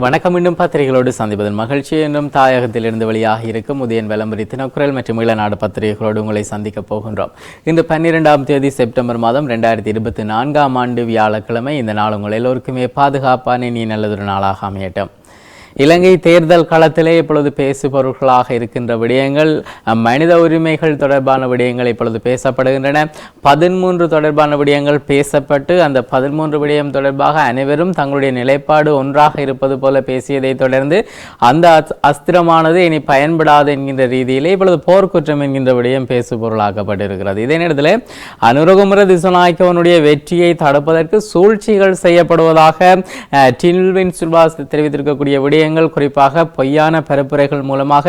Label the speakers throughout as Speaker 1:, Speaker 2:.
Speaker 1: வணக்கம். இன்னும் பத்திரிகைகளோடு சந்திப்பதன் மகிழ்ச்சி. என்றும் தாயகத்திலிருந்து வெளியாக இருக்கும் உதயன் விளம்பரி தினக்குரல் மற்றும் இளநாடு பத்திரிகைகளோடு உங்களை சந்திக்கப் போகின்றோம். இன்று பன்னிரெண்டாம் தேதி செப்டம்பர் மாதம் ரெண்டாயிரத்தி இருபத்தி நான்காம் ஆண்டு வியாழக்கிழமை. இந்த நாள் உங்கள் எல்லோருக்குமே பாதுகாப்பான நீ நல்லதொரு நாளாக அமையட்டும். இலங்கை தேர்தல் களத்திலே இப்பொழுது பேசுபவர்களாக இருக்கின்ற விடயங்கள் மனித உரிமைகள் தொடர்பான விடயங்கள் இப்பொழுது பேசப்படுகின்றன. பதிமூன்று தொடர்பான விடயங்கள் பேசப்பட்டு அந்த பதிமூன்று விடயம் தொடர்பாக அனைவரும் தங்களுடைய நிலைப்பாடு ஒன்றாக இருப்பது போல பேசியதை தொடர்ந்து அந்த அஸ்திரமானது இனி பயன்படாது என்கின்ற ரீதியிலே இப்பொழுது போர்க்குற்றம் என்கின்ற விடயம் பேசுபொருளாக்கப்பட்டிருக்கிறது. இதே நேரத்தில் அனுரகுமர திசுநாயக்கவனுடைய வெற்றியை தடுப்பதற்கு சூழ்ச்சிகள் செய்யப்படுவதாக டின்வின் சுல்வாஸ் தெரிவித்திருக்கக்கூடிய விடயங்கள் குறிப்பாக பொய்யான பரப்புரைகள் மூலமாக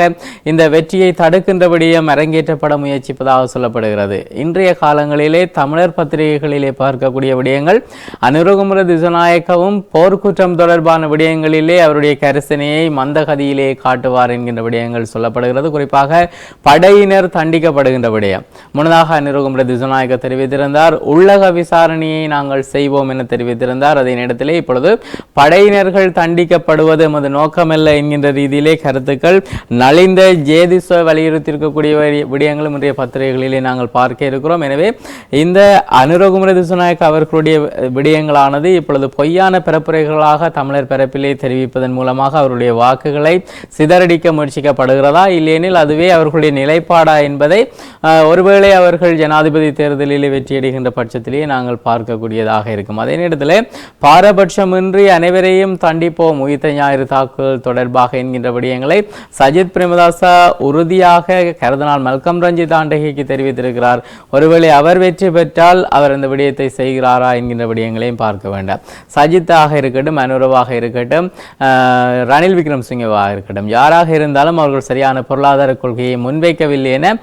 Speaker 1: இந்த வெற்றியை தடுக்கின்ற விடயம் அரங்கேற்றப்பட முயற்சிப்பதாக சொல்லப்படுகிறது. இன்றைய காலங்களிலே தமிழர் பத்திரிகைகளிலே பார்க்கக்கூடிய விடயங்கள் அனுரகுமர திசுநாயக்கவும் போர்க்குற்றம் தொடர்பான விடயங்களிலே அவருடைய கரிசனையை மந்தகதியிலே காட்டுவார் என்கின்ற விடயங்கள் சொல்லப்படுகிறது. குறிப்பாக படையினர் தண்டிக்கப்படுகின்ற விடயம். முன்னதாக அனுரகுமர திசுநாயக்க தெரிவித்திருந்தார் உள்ளக விசாரணையை நாங்கள் செய்வோம் என தெரிவித்திருந்தார். அதே நேரத்திலே இப்பொழுது படையினர்கள் தண்டிக்கப்படுவது எமது நோக்கமல்ல என்கின்ற ரீதியிலே கருத்துக்கள். நலிந்த ஜேதிச வலியுறுத்தியிருக்கக்கூடிய விடயங்களும் இன்றைய பத்திரிகைகளிலே நாங்கள் பார்க்க இருக்கிறோம். எனவே இந்த அனுரகுமர திசுநாயக் அவர்களுடைய விடயங்களானது இப்பொழுது பொய்யான பரப்புரைகளாக தமிழர் பரப்பிலே தெரிவிப்பதன் மூலமாக அவருடைய வாக்குகளை சிதறடிக்க முயற்சிக்கப்படுகிறதா? இல்லையெனில் அதுவே அவர்களுடைய நிலைப்பாடா என்பதை ஒருவேளை அவர்கள் ஜனாதிபதி தேர்தலிலே வெற்றியடைகின்ற பட்சத்திலேயே நாங்கள் பார்க்கக்கூடியதாக இருக்கும். அதே நேரத்தில் பாரபட்சமின்றி அனைவரையும் தண்டிப்போம். உயிர்த்த ஞாயிறு வாக்குகள் தொடர்பாக என்கின்ற விடயங்களை சஜித் பிரேமதாசா உறுதியாக கருதனால் மல்கம் ரஞ்சித் ஆண்டகைக்கு தெரிவித்திருக்கிறார். ஒருவேளை அவர் வெற்றி பெற்றால் அவர் அந்த விடயத்தை செய்கிறாரா என்கின்ற விடயங்களையும் பார்க்க வேண்டாம். சஜித்தாக இருக்கட்டும் அனுரவாக இருக்கட்டும் ரணில் விக்ரம் சிங்கவாக இருக்கட்டும் யாராக இருந்தாலும் அவர்கள் சரியான பொருளாதார கொள்கையை முன்வைக்கவில்லை என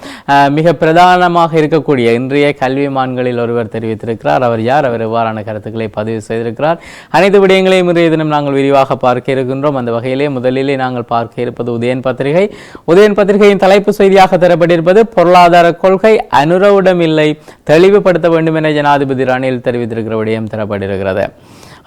Speaker 1: மிக பிரதானமாக இருக்கக்கூடிய இன்றைய கல்விமான்களில் ஒருவர் தெரிவித்திருக்கிறார். அவர் யார்? அவர் எவ்வாறான கருத்துக்களை பதிவு செய்திருக்கிறார். அனைத்து விடயங்களையும் இன்றைய தினம் நாங்கள் விரிவாக பார்க்க இருக்கின்றோம். அந்த வகையிலே முதலிலே நாங்கள் பார்க்க இருப்பது உதயன் பத்திரிகை. உதயன் பத்திரிகையின் தலைப்பு செய்தியாக தரப்பட்டிருப்பது பொருளாதார கொள்கை அனுரவிடம் இல்லை தெளிவுபடுத்த வேண்டும் என ஜனாதிபதி ரணில் தெரிவித்திருக்கிற விடயம் தரப்பட்டிருக்கிறது.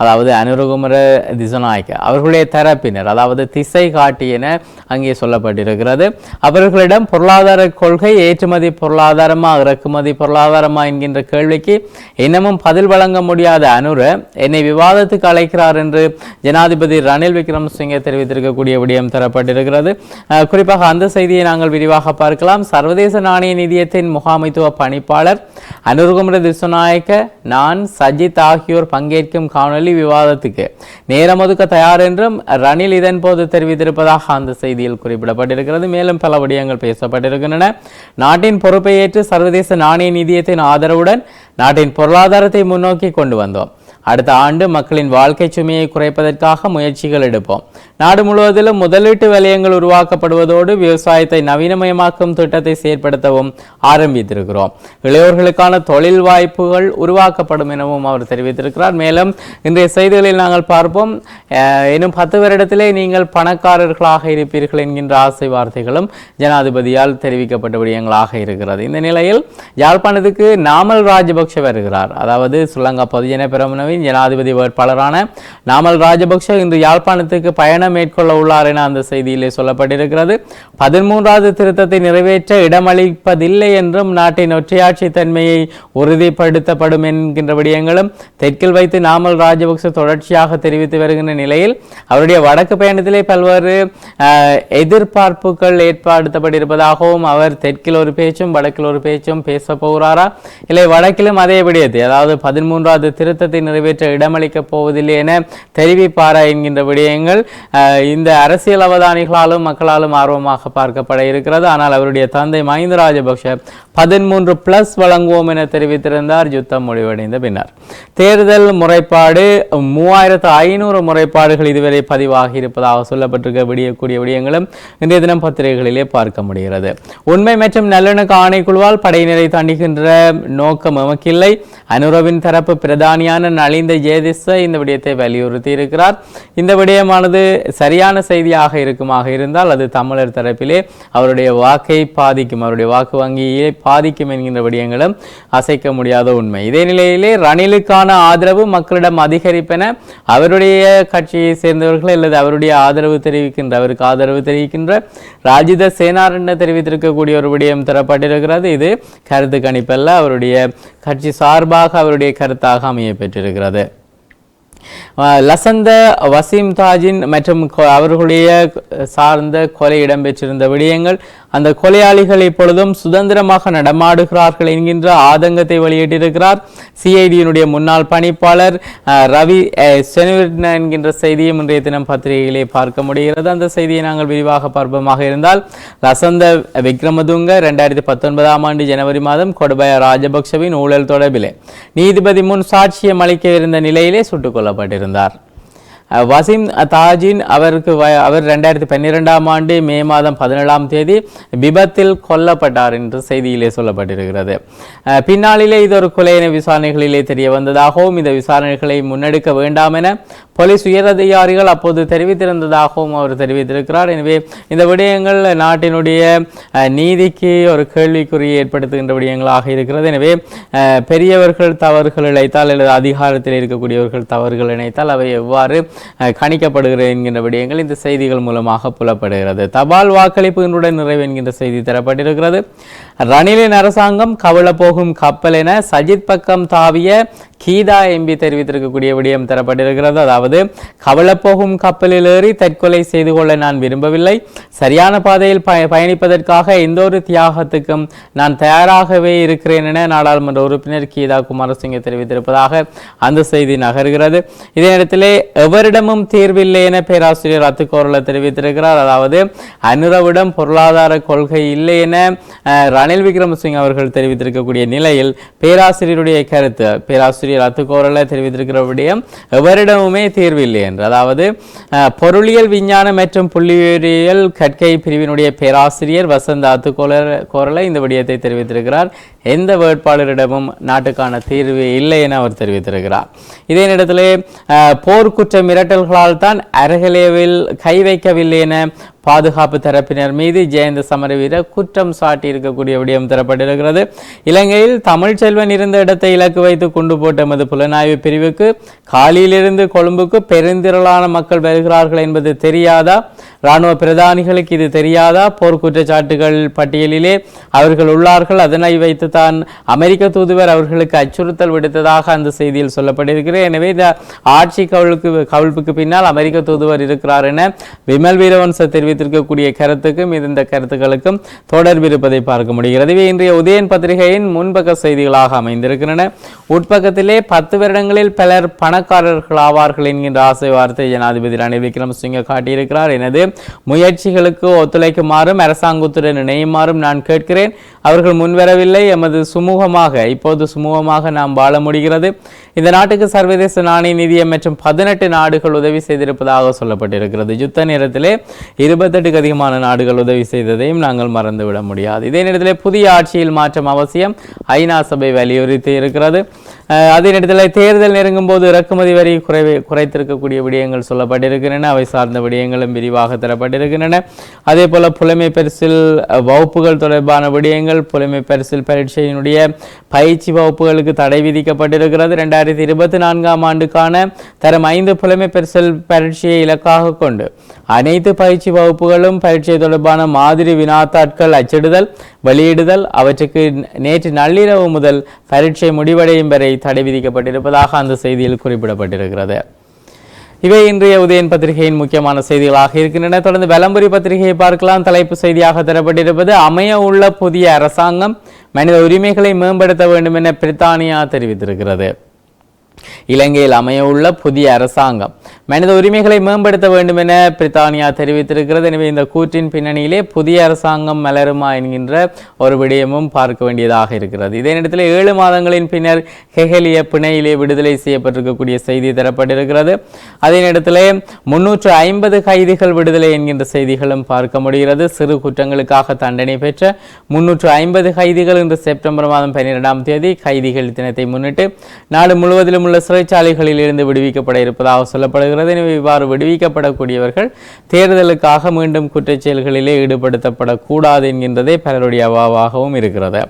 Speaker 1: அதாவது அனுரகுமர திசநாயக்க அவர்களுடைய தரப்பினர் அதாவது திசை காட்டி என அங்கே சொல்லப்பட்டிருக்கிறது. அவர்களிடம் பொருளாதார கொள்கை ஏற்றுமதி பொருளாதாரமா இறக்குமதி பொருளாதாரமா என்கின்ற கேள்விக்கு இன்னமும் பதில் வழங்க முடியாத அனுர என்னை விவாதத்துக்கு அழைக்கிறார் என்று ஜனாதிபதி ரணில் விக்ரமசிங்கே தெரிவித்திருக்கக்கூடிய விடயம் தரப்பட்டிருக்கிறது. குறிப்பாக அந்த செய்தியை நாங்கள் விரிவாக பார்க்கலாம். சர்வதேச நாணய நிதியத்தின் முகாமைத்துவ பணிப்பாளர் அனுர்குமர திசுநாயக்க நான் சஜித் ஆகியோர் பங்கேற்கும் காணொலி விவாதத்துக்கு. நேரம் ஒதுக்க தயார் என்றும் ரணில் இதன்போது தெரிவித்திருப்பதாக அந்த செய்தியில் குறிப்பிடப்பட்டிருக்கிறது. மேலும் பல விடயங்கள் பேசப்பட்டிருக்கின்றன. நாட்டின் பொறுப்பை ஏற்று சர்வதேச நாணய நிதியத்தின் ஆதரவுடன் நாட்டின் பொருளாதாரத்தை முன்னோக்கி கொண்டு வந்தோம். அடுத்த ஆண்டு மக்களின் வாழ்க்கை சுமையை குறைப்பதற்காக முயற்சிகள் எடுப்போம். நாடு முழுவதிலும் முதலீட்டு வலயங்கள் உருவாக்கப்படுவதோடு விவசாயத்தை நவீனமயமாக்கும் திட்டத்தை செயற்படுத்தவும் ஆரம்பித்திருக்கிறோம். இளையோர்களுக்கான தொழில் வாய்ப்புகள் உருவாக்கப்படும் எனவும் அவர் தெரிவித்திருக்கிறார். மேலும் இன்றைய செய்திகளில் நாங்கள் பார்ப்போம். இன்னும் பத்து வருடத்திலே நீங்கள் பணக்காரர்களாக இருப்பீர்கள் என்கின்ற ஆசை வார்த்தைகளும் ஜனாதிபதியால் தெரிவிக்கப்பட்ட விடயங்களாக இருக்கிறது. இந்த நிலையில் யாழ்ப்பாணத்துக்கு நாமல் ராஜபக்ஷ வருகிறார். அதாவது சுலங்கா பொதுஜன பெரமுனவின் ஜனாதிபதி வேட்பாளரான நாமல் ராஜபக்ஷ இன்று யாழ்ப்பாணத்துக்கு பயணம் மேற்கொள்ள உள்ளார் என அந்த செய்தியிலே சொல்லப்பட்டிருக்கிறது. பதிமூன்றாவது திருத்தத்தை நிறைவேற்ற இடமளிப்பதில்லை என்றும் நாட்டின் ஒற்றையாட்சி தன்மையை உறுதிப்படுத்தப்படும் என்கின்ற விடயங்களும் தெற்கில் வைத்து நாமல் ராஜபக்ஷ தொடர்ச்சியாக தெரிவித்து வருகின்ற நிலையில் அவருடைய வடக்கு பயணத்திலே பல்வேறு எதிர்பார்ப்புகள் ஏற்படுத்தப்பட்டிருப்பதாகவும் அவர் தெற்கில் ஒரு பேச்சும் வடக்கில் ஒரு பேச்சும் பேச போகிறாரா? இல்லை வடக்கிலும் அதே விடயத்தை அதாவது பதிமூன்றாவது திருத்தத்தை நிறைவேற்ற இடமளிக்கப் போவதில்லை என தெரிவிப்பாரா என்கின்ற விடயங்கள் இந்த அரசியல் அவதானிகளாலும் மக்களாலும் ஆர்வமாக பார்க்கப்பட இருக்கிறது. ஆனால் அவருடைய தந்தை மஹிந்த ராஜபக்ஷ பதிமூன்று பிளஸ் வழங்குவோம் என தெரிவித்திருந்தார். யுத்தம் முடிவடைந்த பின்னர் தேர்தல் முறைப்பாடு மூவாயிரத்து ஐநூறு முறைப்பாடுகள் இதுவரை பதிவாகி இருப்பதாக சொல்லப்பட்டிருக்க விடியக்கூடிய விடயங்களும் இன்றைய தினம் பத்திரிகைகளிலே பார்க்க முடிகிறது. உண்மை மற்றும் நல்லிணக்க ஆணைக்குழுவால் படையினரை தண்டிக்கின்ற நோக்கம் எமக்கில்லை. அனுரவின் தரப்பு பிரதானியான நளின் நலிந்த இந்த விடயத்தை வலியுறுத்தி இருக்கிறார் இந்த விடயமானது சரியான செய்தியாக இருக்குமாக இருந்தால் அது தமிழர் தரப்பிலே அவருடைய வாக்கை பாதிக்கும் அவருடைய வாக்கு வங்கியை பாதிக்கும் என்கின்ற விடயங்களும் அசைக்க முடியாத உண்மை. இதே நிலையிலே ரணிலுக்கான ஆதரவு மக்களிடம் அதிகரிப்பென அவருடைய கட்சியை சேர்ந்தவர்கள் அல்லது அவருடைய ஆதரவு தெரிவிக்கின்ற அவருக்கு ஆதரவு தெரிவிக்கின்ற ராஜித சேனாரண்ட தெரிவித்திருக்கக்கூடிய ஒரு விடயம் தரப்பட்டிருக்கிறது. இது கருத்து கணிப்பல்ல. அவருடைய கட்சி சார்பாக அவருடைய கருத்தாக அமைய பெற்றிருக்கிறது agradezco. லசந்த வசீம் தாஜின் மற்றும் அவர்களுடைய சார்ந்த கொலை இடம்பெற்றிருந்த விடயங்கள் அந்த கொலையாளிகள் இப்பொழுதும் சுதந்திரமாக நடமாடுகிறார்கள் என்கின்ற ஆதங்கத்தை வெளியிட்டிருக்கிறார். சிஐடியினுடைய முன்னாள் பணிப்பாளர் ரவி அஹ், என்கின்ற செய்தியும் இன்றைய தினம் பத்திரிகையிலே பார்க்க முடிகிறது. அந்த செய்தியை நாங்கள் விரிவாக பார்ப்போமாக இருந்தால் லசந்த விக்ரமதுங்க ரெண்டாயிரத்தி பத்தொன்பதாம் ஆண்டு ஜனவரி மாதம் கொடுபய ராஜபக்சவின் ஊழல் தொடர்பிலே நீதிபதி முன் சாட்சியம் அளிக்க இருந்த நிலையிலே சுட்டுக் கொல்லப்பட்டிருந்தார் வசீம் தாஜின் அவருக்கு வய- அவர் ரெண்டாயிரத்தி பன்னிரெண்டாம் ஆண்டு மே மாதம் பதினேழாம் தேதி விபத்தில் கொல்லப்பட்டார் என்று செய்தியிலே சொல்லப்பட்டிருக்கிறது. பின்னாளிலே இது ஒரு கொலையின விசாரணைகளிலே தெரிய வந்ததாகவும் இந்த விசாரணைகளை முன்னெடுக்க வேண்டாம் என போலீஸ் உயரதிகாரிகள் அப்போது தெரிவித்திருந்ததாகவும் அவர் தெரிவித்திருக்கிறார். எனவே இந்த விடயங்கள் நாட்டினுடைய நீதிக்கு ஒரு கேள்விக்குறி ஏற்படுத்துகின்ற விடயங்களாக இருக்கிறது. எனவே பெரியவர்கள் தவறுகள் இழைத்தால் அல்லது அதிகாரத்தில் இருக்கக்கூடியவர்கள் தவறுகள் இணைத்தால் அவை எவ்வாறு கணிக்கப்படுகிறது என்கின்ற விடயங்கள் இந்த செய்திகள் மூலமாக புலப்படுகிறது. தபால் வாக்களிப்பு இன்றுடன் நிறைவு என்கின்ற செய்தி தரப்பட்டிருக்கிறது. ரணிலின் அரசாங்கம் கவலை போகும் கப்பல் என சஜித் பக்கம் தாவிய கீதா எம்பி தெரிவித்திருக்கக்கூடிய விடயம் தரப்பட்டிருக்கிறது. அதாவது கவலப்போகும் கப்பலில் ஏறி தற்கொலை செய்து கொள்ள நான் விரும்பவில்லை. சரியான பாதையில் பய பயணிப்பதற்காக எந்த ஒரு தியாகத்துக்கும் நான் தயாராகவே இருக்கிறேன் என நாடாளுமன்ற உறுப்பினர் கீதா குமாரசிங்க தெரிவித்திருப்பதாக அந்த செய்தி நகர்கிறது. இதே நேரத்திலே யாரிடமும் தீர்வில்லை என பேராசிரியர் அத்துக்கோரல தெரிவித்திருக்கிறார். அதாவது அனுரவிடம் பொருளாதார கொள்கை இல்லை என ரணில் விக்ரமசிங் அவர்கள் தெரிவித்திருக்கக்கூடிய நிலையில் பேராசிரியருடைய கருத்து பேராசிரியர் அத்துக்கோரல தெரிவித்திருக்கிற விடயம் எவரிடமுமே தீர்வில்லை என்று. அதாவது பொருளியல் விஞ்ஞானம் மற்றும் புள்ளியியல் கற்கை பிரிவினுடைய பேராசிரியர் வசந்த அத்துக்கோரல கோரல இந்த விடயத்தை தெரிவித்திருக்கிறார். எந்த வேட்பாளரிடமும் நாட்டுக்கான தீர்வு இல்லை என அவர் தெரிவித்திருக்கிறார். இதே நேரத்தில் அஹ், போர்க்குற்ற மிரட்டல்களால் தான் அரகலேவில் கை வைக்கவில்லை என பாதுகாப்பு தரப்பினர் மீது ஜெயந்த சமரவீர குற்றம் சாட்டி இருக்கக்கூடிய விடயம் தரப்பட்டிருக்கிறது. இலங்கையில் தமிழ்ச்செல்வன் இருந்த இடத்தை இலக்கு வைத்து கொண்டு போட்ட எமது புலனாய்வு பிரிவுக்கு காலியிலிருந்து கொழும்புக்கு பெருந்திரளான மக்கள் வருகிறார்கள் என்பது தெரியாதா? இராணுவ பிரதானிகளுக்கு இது தெரியாதா? போர் குற்றச்சாட்டுகள் பட்டியலிலே அவர்கள் உள்ளார்கள். அதனை வைத்து தான் அமெரிக்க தூதுவர் அவர்களுக்கு அச்சுறுத்தல் விடுத்ததாக அந்த செய்தியில் சொல்லப்பட்டிருக்கிறது. எனவே இந்த ஆட்சி கவிழ்க்கு கவிழ்ப்புக்கு பின்னால் அமெரிக்க தூதுவர் இருக்கிறார் என விமல் வீரவன்ச தெரிவித்திருக்கக்கூடிய கருத்துக்கும் இது இந்த கருத்துக்களுக்கும் தொடர்பு இருப்பதை பார்க்க முடிகிறது. இவை இன்றைய உதயன் பத்திரிகையின் முன்பக்க செய்திகளாக அமைந்திருக்கின்றன. உட்பக்கத்திலே பத்து வருடங்களில் பலர் பணக்காரர்கள் ஆவார்கள் என்கின்ற ஆசை வார்த்தை ஜனாதிபதி ரணில் விக்ரமசிங்க காட்டியிருக்கிறார். எனது முயற்சிகளுக்கு ஒத்துழைக்குமாறும் அரசாங்கத்துடன் இணையுமாறும் நான் கேட்கிறேன். அவர்கள் முன்வரவில்லை. எமது சுமூகமாக இப்போது சுமூகமாக நாம் வாழ முடிகிறது. இந்த நாட்டுக்கு சர்வதேச நாணய நிதியம் மற்றும் பதினெட்டு நாடுகள் உதவி செய்திருப்பதாக சொல்லப்பட்டிருக்கிறது. யுத்த நேரத்திலே இருபத்தெட்டுக்கு அதிகமான நாடுகள் உதவி செய்ததையும் நாங்கள் மறந்துவிட முடியாது. இதே நேரத்திலே புதிய ஆட்சியில் மாற்றம் அவசியம். ஐநா சபை வலியுறுத்தி இருக்கிறது. அதே நேரத்தில் தேர்தல் நெருங்கும் போது இறக்குமதி வரி குறைவை குறைத்திருக்கக்கூடிய விடயங்கள் சொல்லப்பட்டிருக்கின்றன. அவை சார்ந்த விடயங்களும் விரிவாக தரப்பட்டிருக்கின்றன. அதே போல் புலமை பரிசில் வகுப்புகள் தொடர்பான விடயங்கள் புலமை பரிசில் பரீட்சையினுடைய பயிற்சி வகுப்புகளுக்கு தடை விதிக்கப்பட்டிருக்கிறது. ரெண்டாயிரத்தி இருபத்தி நான்காம் ஆண்டுக்கான தரம் ஐந்து புலமை பரிசில் பரீட்சையை இலக்காக கொண்டு அனைத்து பயிற்சி வகுப்புகளும் பரீட்சை தொடர்பான மாதிரி வினாத்தாட்கள் அச்சிடுதல் வெளியிடுதல் அவற்றுக்கு நேற்று நள்ளிரவு முதல் பரீட்சை முடிவடையும் வரை தடை விதிக்கப்பட்டிருப்பதாக அந்த செய்தியில் குறிப்பிடப்பட்டிருக்கிறது. இவை இன்றைய உதயன் பத்திரிகையின் முக்கியமான செய்திகளாக இருக்கின்றன. தொடர்ந்து வெலம்புரி பத்திரிகையை பார்க்கலாம். தலைப்பு செய்தியாக தரப்பட்டிருப்பது அமைய உள்ள புதிய அரசாங்கம் மனித உரிமைகளை மேம்படுத்த வேண்டும் என பிரித்தானியா தெரிவித்திருக்கிறது. இலங்கையில் அமையவுள்ள புதிய அரசாங்கம் மனித உரிமைகளை மேம்படுத்த வேண்டும் என பிரித்தானியா தெரிவித்திருக்கிறது. எனவே இந்த கூற்றின் பின்னணியிலே புதிய அரசாங்கம் மலருமா என்கின்ற ஒரு விடயமும் பார்க்க வேண்டியதாக இருக்கிறது. இதே நேரத்தில் ஏழு மாதங்களின் பின்னர் ஹெஹலிய பிணையிலே விடுதலை செய்யப்பட்டிருக்கக்கூடிய செய்தி தரப்பட்டிருக்கிறது. அதே நேரத்தில் முன்னூற்று ஐம்பது கைதிகள் விடுதலை என்கின்ற செய்திகளும் பார்க்க முடிகிறது. சிறு குற்றங்களுக்காக தண்டனை பெற்ற முன்னூற்று ஐம்பது கைதிகள் இன்று செப்டம்பர் மாதம் பன்னிரெண்டாம் தேதி கைதிகள் தினத்தை முன்னிட்டு நாடு முழுவதிலும் உள்ள சிறைச்சாலைகளில் இருந்து விடுவிக்கப்பட இருப்பதாக சொல்லப்படுகிறது. எனவே இவ்வாறு விடுவிக்கப்படக்கூடியவர்கள் தேர்தலுக்காக மீண்டும் குற்றச் செயல்களிலே ஈடுபடுத்தப்படக்கூடாது என்கின்றதே பலருடைய அவாவாகவும் இருக்கிறது.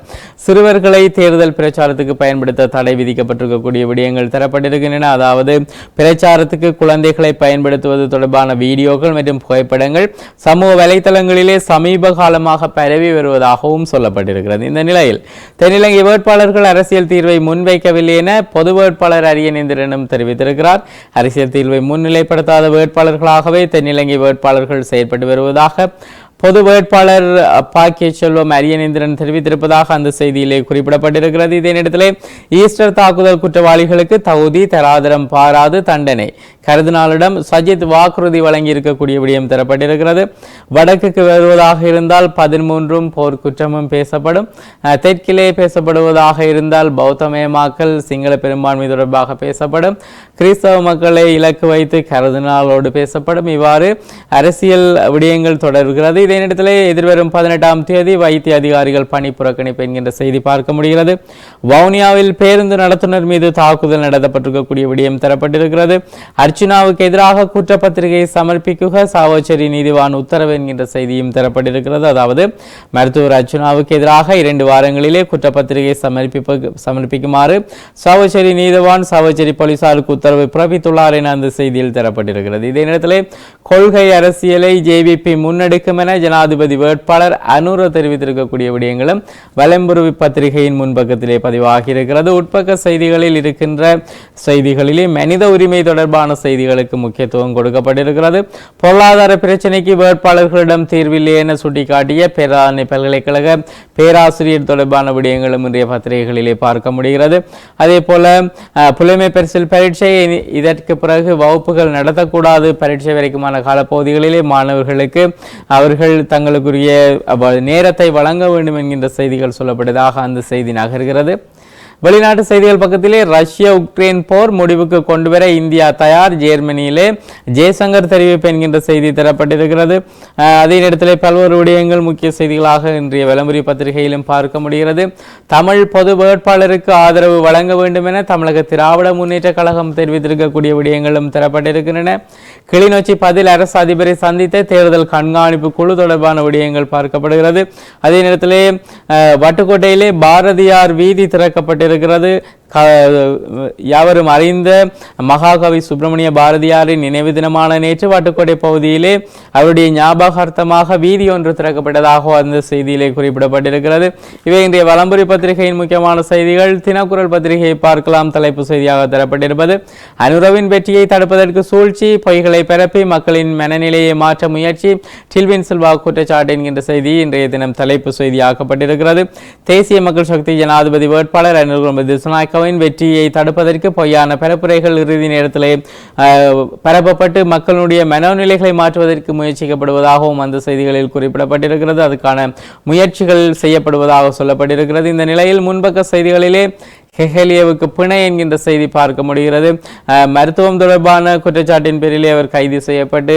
Speaker 1: சிறுவர்களை தேர்தல் பிரச்சாரத்துக்கு பயன்படுத்த தடை விதிக்கப்பட்டிருக்கக்கூடிய விடயங்கள் தரப்பட்டிருக்கின்றன. அதாவது பிரச்சாரத்துக்கு குழந்தைகளை பயன்படுத்துவது தொடர்பான வீடியோக்கள் மற்றும் புகைப்படங்கள் சமூக வலைதளங்களிலே சமீப காலமாக பரவி வருவதாகவும் சொல்லப்பட்டிருக்கிறது. இந்த நிலையில் தென்னிலங்கை வேட்பாளர்கள் அரசியல் தீர்வை முன்வைக்கவில்லை என பொது வேட்பாளர் அரியநேந்திரனும் தெரிவித்திருக்கிறார். அரசியல் தீர்வை முன் முன்னிலைப்படுத்தாத வேட்பாளர்களாகவே தென்னிலங்கை வேட்பாளர்கள் செயற்பட்டு வருவதாக பொது வேட்பாளர் பாக்கிய செல்வம் அரியநேந்திரன் தெரிவித்திருப்பதாக அந்த செய்தியிலே குறிப்பிடப்பட்டிருக்கிறது. இதே நேரத்திலே ஈஸ்டர் தாக்குதல் குற்றவாளிகளுக்கு தகுதி தராதரம் பாராது தண்டனை. கருதினாலிடம் சஜித் வாக்குறுதி வழங்கி இருக்கக்கூடிய விடயம் தரப்பட்டிருக்கிறது. வடக்குக்கு வருவதாக இருந்தால் பதிமூன்றும் போர்க்குற்றமும் பேசப்படும். தெற்கிலே பேசப்படுவதாக இருந்தால் பௌத்தமயமாக்கல் சிங்கள பெரும்பான்மை தொடர்பாக பேசப்படும். கிறிஸ்தவ மக்களை இலக்கு வைத்து கருதினாலோடு பேசப்படும். இவ்வாறு அரசியல் விடயங்கள் தொடர்கிறது. இதே நேரத்திலே எதிர்வரும் பதினெட்டாம் தேதி வைத்திய அதிகாரிகள் பணி புறக்கணிப்பு என்கின்ற செய்தி பார்க்க முடிகிறது. வவுனியாவில் பேருந்து நடத்துனர் மீது தாக்குதல் நடத்தப்பட்டிருக்கக்கூடிய விடயம் தரப்பட்டிருக்கிறது. அர்ச்சுனாவுக்கு எதிராக குற்றப்பத்திரிகை சமர்ப்பிக்குக சாவச்சேரி நீதிவான் உத்தரவு என்கின்ற செய்தியும் தரப்பட்டிருக்கிறது. அதாவது மருத்துவர் அர்ச்சுனாவுக்கு எதிராக இரண்டு வாரங்களிலே குற்றப்பத்திரிகை சமர்ப்பிப்பு சமர்ப்பிக்குமாறு சாவச்சேரி நீதிவான் சாவச்சேரி போலீசாருக்கு உத்தரவு பிறப்பித்துள்ளார் என அந்த செய்தியில் தரப்பட்டிருக்கிறது. இதே நேரத்தில் கொள்கை அரசியலை ஜேவிபி முன்னெடுக்கும் என ஜனாதிபதி வேட்பாளர் அனுர தெரிவித்திருக்கக்கூடிய விடயங்களும் வலம்புருவி பத்திரிகையின் முன்பக்கத்திலே பதிவாகியிருக்கிறது. உட்பக்க செய்திகளில் இருக்கின்ற செய்திகளிலே மனித உரிமை தொடர்பான செய்திகளுக்கு முக்கியத்துவம் கொடுக்கப்பட்டிருக்கிறது. பொருளாதார பிரச்சினைக்கு வேட்பாளர்களிடம் தீர்வில்லை என சுட்டிக்காட்டிய பேராணை பல்கலைக்கழக பேராசிரியர் தொடர்பான விடயங்களும் இன்றைய பத்திரிகைகளிலே பார்க்க முடிகிறது. அதே போல புலைமை பரிசில் பரீட்சை இதற்கு பிறகு வகுப்புகள் நடத்தக்கூடாது. பரீட்சை வரைக்குமான காலப்பகுதிகளிலே மாணவர்களுக்கு அவர்கள் தங்களுக்குரிய நேரத்தை வழங்க வேண்டும் என்கின்ற செய்திகள் சொல்லப்பட்டதாக அந்த செய்தி நகர்கிறது. வெளிநாட்டு செய்திகள் பக்கத்திலே ரஷ்யா உக்ரைன் போர் முடிவுக்கு கொண்டு வர இந்தியா தயார். ஜெர்மனியிலே ஜெய்சங்கர் தெரிவிப்பு என்கின்ற செய்தி தரப்பட்டிருக்கிறது. அதே நேரத்தில் பல்வேறு விடயங்கள் முக்கிய செய்திகளாக இன்றைய விளம்பரி பத்திரிகையிலும் பார்க்க முடிகிறது. தமிழ் பொது வேட்பாளருக்கு ஆதரவு வழங்க வேண்டும் என தமிழக திராவிட முன்னேற்ற கழகம் தெரிவித்திருக்கக்கூடிய விடயங்களும் தரப்பட்டிருக்கின்றன. கிளிநொச்சி பதில் அரசு அதிபரை சந்தித்த தேர்தல் கண்காணிப்பு குழு தொடர்பான விடயங்கள் பார்க்கப்படுகிறது. அதே நேரத்திலே வட்டுக்கோட்டையிலே பாரதியார் வீதி திறக்கப்பட்டிருக்கிறது. இருக்கிறது. யாவரும் அறிந்த மகாகவி சுப்பிரமணிய பாரதியாரின் நினைவு தினமான நேற்று வாட்டுக்கோட்டை பகுதியிலே அவருடைய ஞாபகார்த்தமாக வீதி ஒன்று திறக்கப்பட்டதாக அந்த செய்தியிலே குறிப்பிடப்பட்டிருக்கிறது. இவை இன்றைய வலம்புரி பத்திரிகையின் முக்கியமான செய்திகள். தினக்குரல் பத்திரிகையை பார்க்கலாம். தலைப்பு செய்தியாக தரப்பட்டிருப்பது அனுரவின் வெற்றியை தடுப்பதற்கு சூழ்ச்சி பொய்களை பரப்பி மக்களின் மனநிலையை மாற்ற முயற்சி டில்வின் சில்வா குற்றச்சாட்டு என்கின்ற செய்தி இன்றைய தினம் தலைப்பு செய்தியாக்கப்பட்டிருக்கிறது. தேசிய மக்கள் சக்தி ஜனாதிபதி வேட்பாளர் அனுர் திசுநாயக்கவின் வெற்றியை தடுப்பதற்கு பொய்யான பரப்புரைகள் இறுதி நேரத்தில் பரப்பப்பட்டு மக்களுடைய மனோநிலைகளை மாற்றுவதற்கு முயற்சிக்கப்படுவதாகவும் அந்த செய்திகளில் குறிப்பிடப்பட்டிருக்கிறது. அதுக்கான முயற்சிகள் செய்யப்படுவதாக சொல்லப்பட்டிருக்கிறது. இந்த நிலையில் முன்பக்க செய்திகளிலே ஹெஹலியவுக்கு பிணை என்கின்ற செய்தி பார்க்க முடிகிறது. மருத்துவம் தொடர்பான குற்றச்சாட்டின் பேரிலே அவர் கைது செய்யப்பட்டு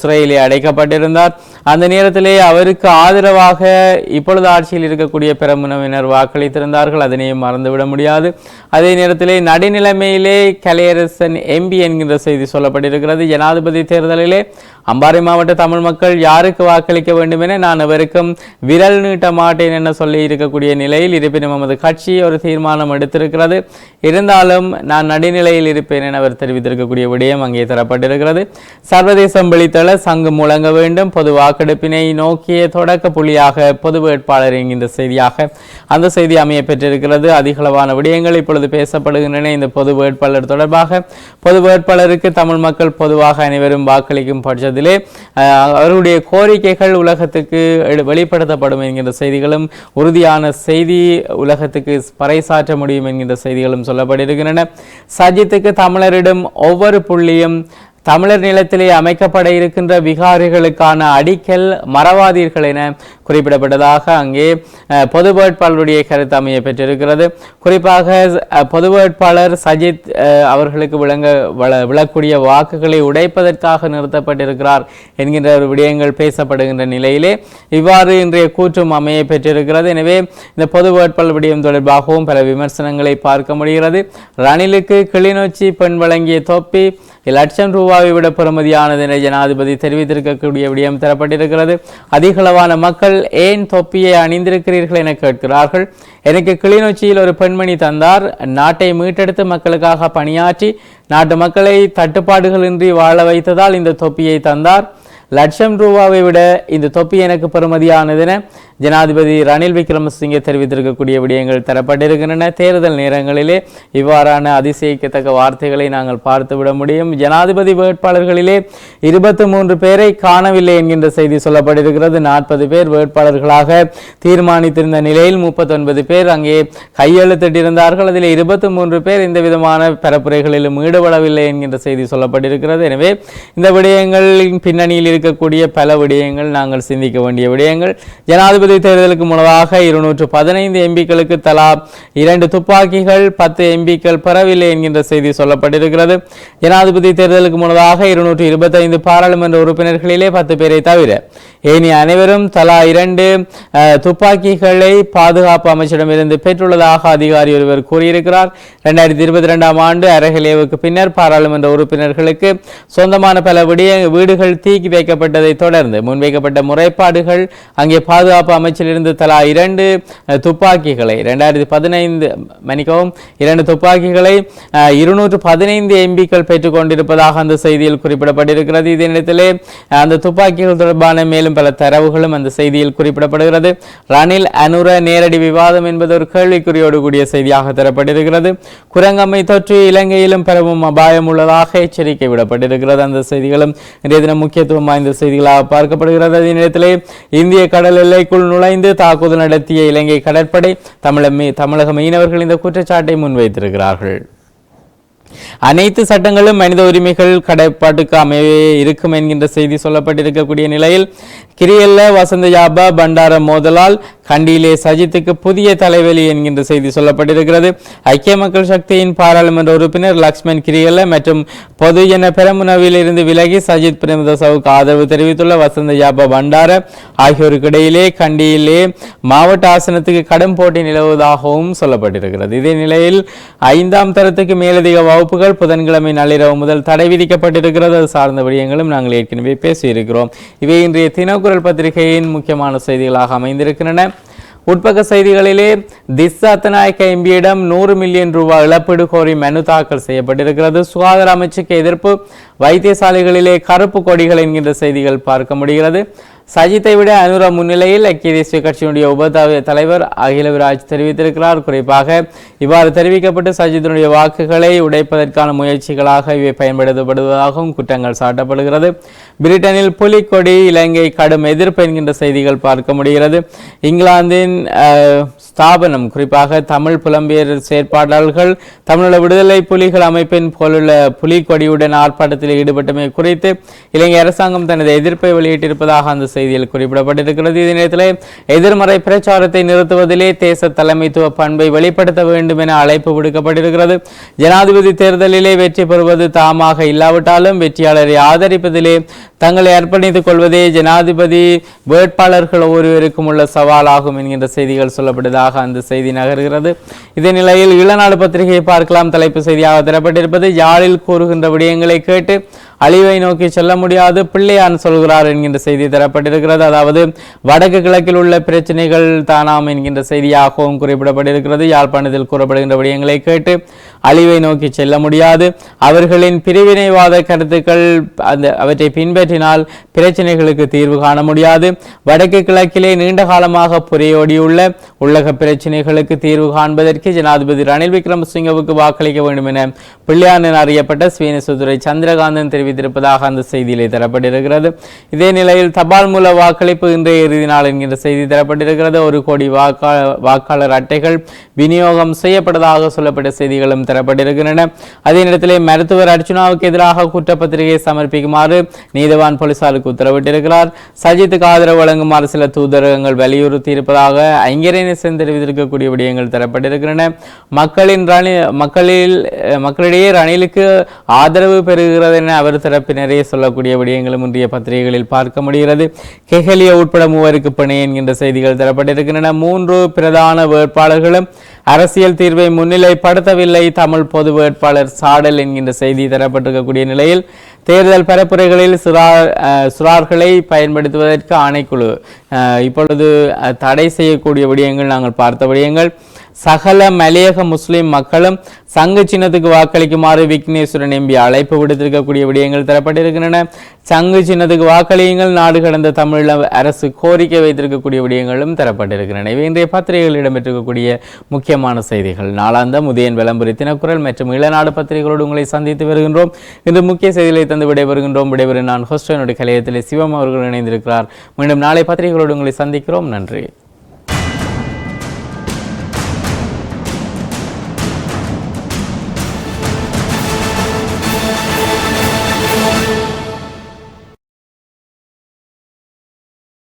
Speaker 1: சிறையிலே அடைக்கப்பட்டிருந்தார். அந்த நேரத்திலே அவருக்கு ஆதரவாக இப்பொழுது ஆட்சியில் இருக்கக்கூடிய பெருமுனவினர் வாக்களித்திருந்தார்கள். அதனையும் மறந்துவிட முடியாது. அதே நேரத்திலே நடுநிலைமையிலே கலையரசன் எம்பி என்கின்ற செய்தி சொல்லப்பட்டிருக்கிறது. ஜனாதிபதி தேர்தலிலே அம்பாறை மாவட்ட தமிழ் மக்கள் யாருக்கு வாக்களிக்க வேண்டும் என நான் அவருக்கும் விரல் நீட்ட மாட்டேன் என சொல்லி இருக்கக்கூடிய நிலையில் இருப்பினும் நமது கட்சி ஒரு தீர்மானம் எடுத்திருக்கிறது. இருந்தாலும் நான் நடுநிலையில் இருப்பேன் என அவர் தெரிவித்திருக்கக்கூடிய விடயம் அங்கே தரப்பட்டிருக்கிறது. சர்வதேசம் வெளித்தள சங்கம் முழங்க வேண்டும். பொது வாக்கெடுப்பினை நோக்கிய தொடக்க புள்ளியாக பொது வேட்பாளர் என்கின்ற செய்தியாக அந்த செய்தி அமைய பெற்றிருக்கிறது அதிகளவான விடயங்கள் இப்பொழுது பேசப்படுகின்றன. இந்த பொது வேட்பாளர் தொடர்பாக பொது வேட்பாளருக்கு தமிழ் மக்கள் பொதுவாக அனைவரும் வாக்களிக்கும் பட்சத்திலே அவருடைய கோரிக்கைகள் உலகத்துக்கு வெளிப்படுத்தப்படும் என்கின்ற செய்திகளும் உறுதியான செய்தி உலகத்துக்கு பறைசாற்ற முடியும் என்கின்ற செய்திகளும் சொல்லப்பட்டிருக்கின்றன. சஜித்துக்கு தமிழரிடம் ஒவ்வொரு புள்ளியும் தமிழர் நிலத்திலே அமைக்கப்பட இருக்கின்ற விகாரிகளுக்கான அடிக்கல் மறவாதீர்கள் என குறிப்பிடப்பட்டதாக அங்கே பொது வேட்பாளருடைய கருத்து அமைய பெற்றிருக்கிறது. குறிப்பாக பொது வேட்பாளர் சஜித் அவர்களுக்கு விளங்க வள- விழக்கூடிய வாக்குகளை உடைப்பதற்காக நிறுத்தப்பட்டிருக்கிறார் என்கின்ற ஒரு விடயங்கள் பேசப்படுகின்ற நிலையிலே இவ்வாறு இன்றைய கூற்றும் அமைய பெற்றிருக்கிறது. எனவே இந்த பொது வேட்பாளர் விடயம் தொடர்பாகவும் பல விமர்சனங்களை பார்க்க முடிகிறது. ரணிலுக்கு கிளிநொச்சி பெண் வழங்கிய தொப்பி லட்சம் ரூபாவை விட பெறுமதியானது என ஜனாதிபதி தெரிவித்திருக்கக்கூடிய விடயம் தரப்பட்டிருக்கிறது. அதிகளவான மக்கள் ஏன் தொப்பியை அணிந்திருக்கிறீர்கள் என கேட்கிறார்கள். எனக்கு கிளிநொச்சியில் ஒரு பெண்மணி தந்தார். நாட்டை மீட்டெடுத்து மக்களுக்காக பணியாற்றி நாட்டு மக்களை தட்டுப்பாடுகளின்றி வாழ வைத்ததால் இந்த தொப்பியை தந்தார். லட்சம் ரூபாவை விட இந்த தொப்பி எனக்கு பெறுமதியானது என ஜனாதிபதி ரணில் விக்ரமசிங்கே தெரிவித்திருக்கக்கூடிய விடயங்கள் தரப்பட்டிருக்கின்றன. தேர்தல் நேரங்களிலே இவ்வாறான அதிசயிக்கத்தக்க வார்த்தைகளை நாங்கள் பார்த்து விட முடியும். ஜனாதிபதி வேட்பாளர்களிலே இருபத்தி மூன்று பேரை காணவில்லை என்கின்ற செய்தி சொல்லப்பட்டிருக்கிறது. நாற்பது பேர் வேட்பாளர்களாக தீர்மானித்திருந்த நிலையில் முப்பத்தொன்பது பேர் அங்கே கையெழுத்திட்டிருந்தார்கள். அதில் இருபத்தி மூன்று பேர் இந்த விதமான பரப்புரைகளிலும் ஈடுபடவில்லை என்கின்ற செய்தி சொல்லப்பட்டிருக்கிறது. எனவே இந்த விடயங்களின் பின்னணியில் இருக்கக்கூடிய பல விடயங்கள் நாங்கள் சிந்திக்க வேண்டிய விடயங்கள். ஜனாதிபதி ஜனாதிபதி தேர்தலுக்கு முன்னதாக இருநூற்று பதினைந்து எம்பிக்களுக்கு தலா இரண்டு துப்பாக்கிகள் பத்து எம்பிக்கள் பெறவில்லை என்கின்ற செய்தி சொல்லப்பட்டிருக்கிறது. ஜனாதிபதி தேர்தலுக்கு முன்னதாக இருநூற்று இருபத்தைந்து பாராளுமன்ற உறுப்பினர்களிலே பத்து பேரை தவிர ஏனைய அனைவரும் தலா இரண்டு துப்பாக்கிகளை பாதுகாப்பு அமைச்சரிடமிருந்து பெற்றுள்ளதாக அதிகாரி ஒருவர் கூறியிருக்கிறார். இரண்டாயிரத்தி இருபத்தி ரெண்டாம் ஆண்டு அரகலேவுக்கு பின்னர் பாராளுமன்ற உறுப்பினர்களுக்கு சொந்தமான பல விடிய வீடுகள் தீக்கி வைக்கப்பட்டதை தொடர்ந்து முன்வைக்கப்பட்ட முறைப்பாடுகள் அங்கே பாதுகாப்பு அமைச்சிலிருந்து தலா இரண்டு துப்பாக்கிகளை இரண்டாயிரத்தி பதினைந்து மன்னிக்கவும் இரண்டு துப்பாக்கிகளை இருநூற்று பதினைந்து எம்பிக்கள் பெற்றுக்கொண்டிருப்பதாக அந்த செய்தியில் குறிப்பிடப்பட்டிருக்கிறது. இதே நேரத்திலே அந்த துப்பாக்கிகள் தொடர்பான மேலும் பல தரவுகளும் அந்த செய்தியில் குறிப்பிடப்படுகிறது. ரணில் அனுர நேரடி விவாதம் என்பது ஒரு கேள்விக்குறியோடு கூடிய செய்தியாக தரப்பட்டிருக்கிறது. குரங்கம்மை தொற்று இலங்கையிலும் பெறவும் அபாயம் உள்ளதாக எச்சரிக்கை விடப்பட்டிருக்கிறது. அந்த செய்திகளும் இன்றைய தினம் முக்கியத்துவம் வாய்ந்த செய்திகளாக பார்க்கப்படுகிறது. அதே நேரத்திலே இந்திய கடல் எல்லைக்குள் நுழைந்து தாக்குதல் நடத்திய இலங்கை கடற்படை தமிழ தமிழக மீனவர்கள் இந்த குற்றச்சாட்டை முன்வைத்திருக்கிறார்கள். அனைத்து சட்டங்களும் மனித உரிமைகள் கடைப்பாட்டுக்கு அமையவே இருக்கும் என்கின்ற செய்தி சொல்லப்பட்டிருக்கக்கூடிய நிலையில் கிரியல்ல வசந்த யாபா பண்டார மோதலால் கண்டியிலே சஜித்துக்கு புதிய தலைவலி என்கின்ற செய்தி சொல்லப்பட்டிருக்கிறது. ஐக்கிய மக்கள் சக்தியின் பாராளுமன்ற உறுப்பினர் லக்ஷ்மண் கிரியல்ல மற்றும் பொதுஜன பெரமுனவிலிருந்து விலகி சஜித் பிரேமதாசாவுக்கு ஆதரவு தெரிவித்துள்ள வசந்த யாபா பண்டார ஆகியோருக்கிடையிலே கண்டியிலே மாவட்ட ஆசனத்துக்கு கடும் போட்டி நிலவுவதாகவும் சொல்லப்பட்டிருக்கிறது. இதே நிலையில் ஐந்தாம் தரத்துக்கு மேலதிக வகுப்புகள் புதன்கிழமை நள்ளிரவு முதல் தடை விதிக்கப்பட்டிருக்கிறது. அது சார்ந்த விடயங்களும் நாங்கள் ஏற்கனவே பேசியிருக்கிறோம். இவை இன்றைய தினக்குரல் பத்திரிகையின் முக்கியமான செய்திகளாக அமைந்திருக்கின்றன. உட்பக்க செய்திகளிலே திஸ் அத்தநாயக்க எம்பியிடம் நூறு மில்லியன் ரூபாய் இழப்பீடு கோரி மனு தாக்கல் செய்யப்பட்டிருக்கிறது. சுகாதார அமைச்சுக்கு எதிர்ப்பு வைத்தியசாலைகளிலே கருப்பு கொடிகள் என்கின்ற செய்திகள் பார்க்க முடிகிறது. சஜித்தை விட அனுரா முன்னிலையில் ஐக்கிய தேசிய கட்சியினுடைய உப தலைவர் அகிலவிராஜ் தெரிவித்திருக்கிறார். குறிப்பாக இவ்வாறு தெரிவிக்கப்பட்டு சஜித்தினுடைய வாக்குகளை உடைப்பதற்கான முயற்சிகளாக இவை பயன்படுத்தப்படுவதாகவும் குற்றங்கள் சாட்டப்படுகிறது. பிரிட்டனில் புலிக்கொடி இலங்கை கடும் எதிர்ப்பு என்கின்ற செய்திகள் பார்க்க முடிகிறது. இங்கிலாந்தின் ஸ்தாபனம் குறிப்பாக தமிழ் புலம்பெயர் செயற்பாட்டாளர்கள் தமிழீழ விடுதலை புலிகள் அமைப்பின் போலுள்ள புலிக்கொடியுடன் ஆர்ப்பாட்டத்தில் ஈடுபட்டமை குறித்து இலங்கை அரசாங்கம் தனது எதிர்ப்பை வெளியிட்டிருப்பதாக அந்த செய்தியில் குறிப்பிடப்பட்டிருக்கிறது. இதே நேரத்தில் எதிர்மறை பிரச்சாரத்தை நிறுத்துவதிலே தேச தலைமைத்துவ பண்பை வெளிப்படுத்த வேண்டும் என அழைப்பு விடுக்கப்பட்டிருக்கிறது. ஜனாதிபதி தேர்தலிலே வெற்றி பெறுவது தாமாக இல்லாவிட்டாலும் வெற்றியாளரை ஆதரிப்பதிலே தங்களை அர்ப்பணித்துக் கொள்வதே ஜனாதிபதி வேட்பாளர்கள் ஒவ்வொருவருக்கும் உள்ள சவாலாகும் என்கின்ற செய்திகள் சொல்லப்பட்டதாக அந்த செய்தி நகர்கிறது. இதே நிலையில் இளநாடு பத்திரிகையை பார்க்கலாம். தலைப்பு செய்தியாக தரப்பட்டிருப்பது யாழில் கூறுகின்ற விடயங்களை கேட்டு அழிவை நோக்கி செல்ல முடியாது பிள்ளையான் சொல்கிறார் என்கின்ற செய்தி தரப்பட்டிருக்கிறது. அதாவது வடக்கு கிழக்கில் உள்ள பிரச்சனைகள் தானாம் என்கின்ற செய்தியாகவும் குறிப்பிடப்பட்டிருக்கிறது. யாழ்ப்பாணத்தில் கூறப்படுகின்ற விடயங்களை கேட்டு அழிவை நோக்கி செல்ல முடியாது. அவர்களின் பிரிவினைவாத கருத்துக்கள் அந்த அவற்றை பின்பற்றினால் பிரச்சனைகளுக்கு தீர்வு காண முடியாது. வடக்கு கிழக்கிலே நீண்ட காலமாக புரையோடியுள்ள உள்ளக பிரச்சனைகளுக்கு தீர்வு காண்பதற்கு ஜனாதிபதி ரணில் விக்ரமசிங்கவுக்கு வாக்களிக்க வேண்டும் என பிள்ளையான் என அறியப்பட்ட ஸ்வீனசுதுரை சந்திரகாந்தன் தெரிவித்திருப்பதாக அந்த செய்தியிலே தரப்பட்டிருக்கிறது. இதே நிலையில் தபால் மூல வாக்களிப்பு இன்றைய இறுதி நாள் என்கின்ற செய்தி தரப்பட்டிருக்கிறது. ஒரு கோடி வாக்கா வாக்காளர் அட்டைகள் விநியோகம் செய்யப்பட்டதாக சொல்லப்பட்ட செய்திகளும் தரப்பட்டிருக்கின்றன. அதே நேரத்திலே மருத்துவர் அர்ச்சுனாவுக்கு எதிராக குற்றப்பத்திரிகை சமர்ப்பிக்குமாறு நீதவான் போலீசாருக்கு உத்தரவிட்டிருக்கிறார். சஜித்துக்கு ஆதரவு வழங்குமாறு சில தூதரகங்கள் வலியுறுத்தி இருப்பதாக ஐங்கரேசன் தெரிவித்திருக்கக்கூடிய விடயங்கள் தரப்பட்டிருக்கின்றன. மக்களின் ரணி மக்களில் மக்களிடையே ரணிலுக்கு ஆதரவு பெறுகிறது என அவர் தரப்பினரே சொல்லக்கூடிய விடயங்களும் இன்றைய பத்திரிகைகளில் பார்க்க முடிகிறது. கெஹலிய உட்பட மூவருக்கு பிணை என்கின்ற செய்திகள் தரப்பட்டிருக்கின்றன. மூன்று பிரதான வேட்பாளர்களும் அரசியல் தீர்வை முன்னிலைப்படுத்தவில்லை. தமிழ் பொது வேட்பாளர் சாடல் என்கின்ற செய்தி தரப்பட்டிருக்கக்கூடிய நிலையில் தேர்தல் பரப்புரைகளில் சிறார் சுறார்களை பயன்படுத்துவதற்கு ஆணைக்குழு இப்பொழுது தடை செய்யக்கூடிய விடயங்கள் நாங்கள் பார்த்த விடயங்கள் சகல மலையக முஸ்லிம் மக்களும் சங்கு சின்னத்துக்கு வாக்களிக்குமாறு விக்னேஸ்வரன் எம்பி அழைப்பு விடுத்திருக்கக்கூடிய விடயங்கள் தரப்பட்டிருக்கின்றன. சங்கு சின்னத்துக்கு வாக்களியுங்கள். நாடு கடந்த தமிழ் அரசு கோரிக்கை வைத்திருக்கக்கூடிய விடயங்களும் தரப்பட்டிருக்கின்றன. இவை இன்றைய பத்திரிகைகள் இடம்பெற்றிருக்கக்கூடிய முக்கியமான செய்திகள். நாளாந்த முதியன் விளம்பரி தினக்குரல் மற்றும் இளநாடு பத்திரிகைகளோடு உங்களை சந்தித்து வருகின்றோம். இன்று முக்கிய செய்திகளை தந்து விடைபெறுகின்றோம். விடைபெறும் நான் ஹோஸ்டனுடைய கலையத்தில் சிவம் அவர்கள் இணைந்திருக்கிறார். மீண்டும் நாளை பத்திரிகைகளோடு உங்களை சந்திக்கிறோம். நன்றி.